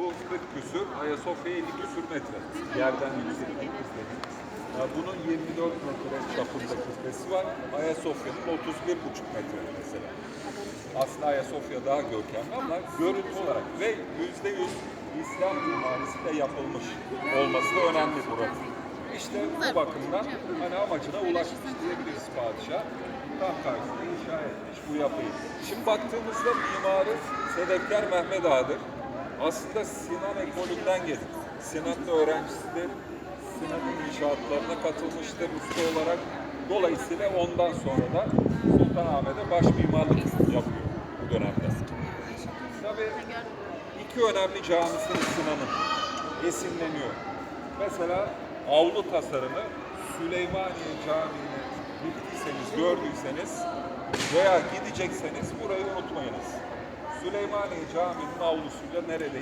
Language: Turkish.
Bu 40 küsür, Ayasofya 50 küsür metre. Yerden yükseklik bunun 24 metre çapında kütlesi var. Ayasofya'nın 31,5 metre mesela. Aslında Ayasofya daha görkemli ama görüntü olarak ve yüzde yüz İslam mimarisiyle yapılmış olması da önemli burası. İşte bu bakımdan hani amacına ulaşmış diyebiliriz padişah. Tam karşısında inşa etmiş bu yapıyı. Şimdi baktığımızda mimarı Sedefkar Mehmet Ağa'dır. Aslında Sinan ekolünden gelir. Sinan'ın öğrencisidir. Sinan'ın inşaatlarına katılmıştır usta olarak. Dolayısıyla ondan sonra da Sultanahmet'e baş mimarlık yapıyor bu dönemde. Tabii iki önemli camisi Sinan'ın esinleniyor. Mesela avlu tasarımı Süleymaniye Camii'ni gittiyseniz, gördüyseniz veya gidecekseniz burayı unutmayınız. Süleymaniye Camii'nin avlusuyla neredeyse